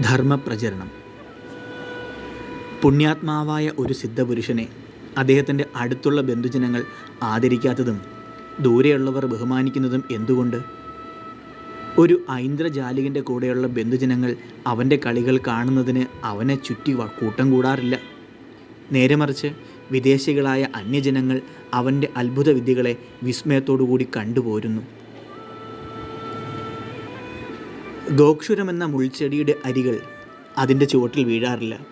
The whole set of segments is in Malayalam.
ധർമ്മപ്രചരണം. പുണ്യാത്മാവായ ഒരു സിദ്ധപുരുഷനെ അദ്ദേഹത്തിന്റെ അടുത്തുള്ള ബന്ധുജനങ്ങൾ ആദരിക്കാത്തതും ദൂരെയുള്ളവർ ബഹുമാനിക്കുന്നതും എന്തുകൊണ്ട്? ഒരു ഐന്ദ്രജാലികന്റെ കൂടെയുള്ള ബന്ധുജനങ്ങൾ അവന്റെ കളികൾ കാണുന്നതിന് അവനെ ചുറ്റി കൂട്ടം കൂടാറില്ല. നേരെ മറിച്ച് വിദേശികളായ അന്യജനങ്ങൾ അവന്റെ അത്ഭുത വിദ്യകളെ വിസ്മയത്തോടുകൂടി കണ്ടുപോരുന്നു. ഗോക്ഷുരം എന്ന മുൾച്ചെടിയുടെ അരികൾ അതിന്റെ ചുവട്ടിൽ വീഴാറില്ല.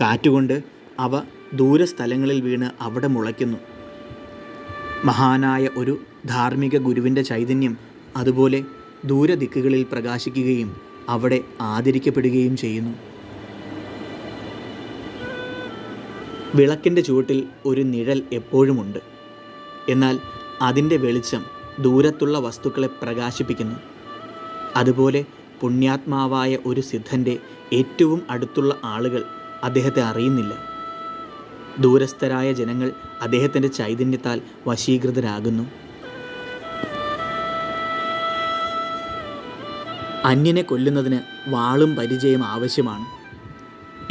കാറ്റുകൊണ്ട് അവ ദൂരസ്ഥലങ്ങളിൽ വീണ് അവിടെ മുളയ്ക്കുന്നു. മഹാനായ ഒരു ധാർമ്മിക ഗുരുവിന്റെ ചൈതന്യം അതുപോലെ ദൂരദിക്കുകളിൽ പ്രകാശിക്കുകയും അവിടെ ആദരിക്കപ്പെടുകയും ചെയ്യുന്നു. വിളക്കിന്റെ ചുവട്ടിൽ ഒരു നിഴൽ എപ്പോഴുമുണ്ട്. എന്നാൽ അതിന്റെ വെളിച്ചം ദൂരത്തുള്ള വസ്തുക്കളെ പ്രകാശിപ്പിക്കുന്നു. അതുപോലെ പുണ്യാത്മാവായ ഒരു സിദ്ധന്റെ ഏറ്റവും അടുത്തുള്ള ആളുകൾ അദ്ദേഹത്തെ അറിയുന്നില്ല. ദൂരസ്ഥരായ ജനങ്ങൾ അദ്ദേഹത്തിന്റെ ചൈതന്യത്താൽ വശീകൃതരാകുന്നു. അന്യനെ കൊല്ലുന്നതിന് വാളും പരിചയം ആവശ്യമാണ്.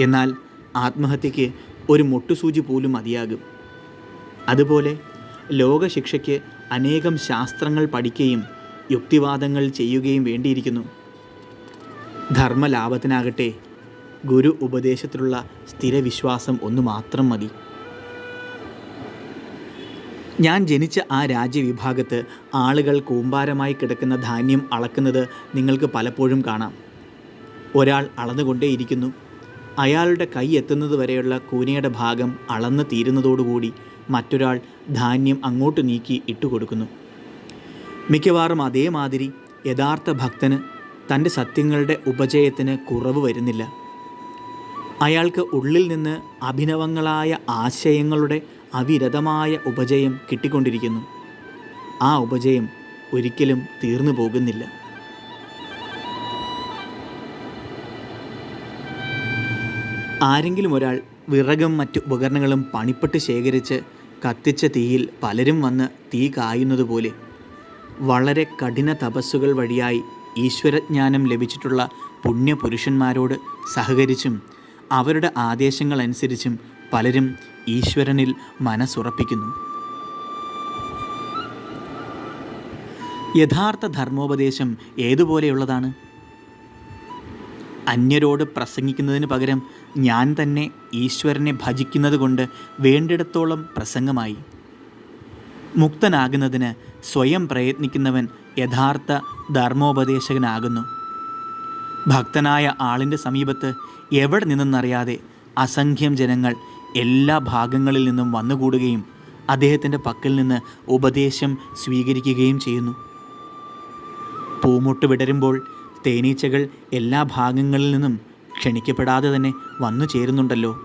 എന്നാൽ ആത്മഹത്യയ്ക്ക് ഒരു മുട്ടുസൂചി പോലും മതിയാകും. അതുപോലെ ലോകശിക്ഷയ്ക്ക് അനേകം ശാസ്ത്രങ്ങൾ പഠിക്കുകയും യുക്തിവാദങ്ങൾ ചെയ്യുകയും വേണ്ടിയിരിക്കുന്നു. ധർമ്മലാഭത്തിനാകട്ടെ ഗുരു ഉപദേശത്തിലുള്ള സ്ഥിരവിശ്വാസം ഒന്നു മാത്രം മതി. ഞാൻ ജനിച്ച ആ രാജ്യവിഭാഗത്ത് ആളുകൾ കൂമ്പാരമായി കിടക്കുന്ന ധാന്യം അളക്കുന്നത് നിങ്ങൾക്ക് പലപ്പോഴും കാണാം. ഒരാൾ അളന്നുകൊണ്ടേയിരിക്കുന്നു. അയാളുടെ കൈ എത്തുന്നത് വരെയുള്ള കൂനയുടെ ഭാഗം അളന്ന് തീരുന്നതോടുകൂടി മറ്റൊരാൾ ധാന്യം അങ്ങോട്ട് നീക്കി ഇട്ടുകൊടുക്കുന്നു. മിക്കവാറും അതേമാതിരി യഥാർത്ഥ ഭക്തന് തന്റെ സത്യങ്ങളുടെ ഉപജയത്തിന് കുറവ് വരുന്നില്ല. അയാൾക്ക് ഉള്ളിൽ നിന്ന് അഭിനവങ്ങളായ ആശയങ്ങളുടെ അവിരതമായ ഉപജയം കിട്ടിക്കൊണ്ടിരിക്കുന്നു. ആ ഉപജയം ഒരിക്കലും തീർന്നു പോകുന്നില്ല. ആരെങ്കിലും ഒരാൾ വിറകും മറ്റ് ഉപകരണങ്ങളും പണിപ്പെട്ട് ശേഖരിച്ച് കത്തിച്ച തീയിൽ പലരും വന്ന് തീ കായുന്നത് പോലെ വളരെ കഠിന തപസ്സുകൾ വഴിയായി ഈശ്വരജ്ഞാനം ലഭിച്ചിട്ടുള്ള പുണ്യപുരുഷന്മാരോട് സഹകരിച്ചും അവരുടെ ആദേശങ്ങൾ അനുസരിച്ചും പലരും ഈശ്വരനിൽ മനസ്സുറപ്പിക്കുന്നു. യഥാർത്ഥ ധർമ്മോപദേശം ഏതുപോലെയുള്ളതാണ്? അന്യരോട് പ്രസംഗിക്കുന്നതിന് പകരം ഞാൻ തന്നെ ഈശ്വരനെ ഭജിക്കുന്നത് കൊണ്ട് വേണ്ടിടത്തോളം പ്രസംഗമായി. മുക്തനാകുന്നതിന് സ്വയം പ്രയത്നിക്കുന്നവൻ യഥാർത്ഥ ധർമ്മോപദേശകനാകുന്നു. ഭക്തനായ ആളിന്റെ സമീപത്ത് എവിടെ നിന്നെന്നറിയാതെ അസംഖ്യം ജനങ്ങൾ എല്ലാ ഭാഗങ്ങളിൽ നിന്നും വന്നുകൂടുകയും അദ്ദേഹത്തിന്റെ പക്കൽ നിന്ന് ഉപദേശം സ്വീകരിക്കുകയും ചെയ്യുന്നു. പൂമുട്ട് വിടരുമ്പോൾ തേനീച്ചകൾ എല്ലാ ഭാഗങ്ങളിൽ നിന്നും ക്ഷണിക്കപ്പെടാതെ തന്നെ വന്നു ചേരുന്നുണ്ടല്ലോ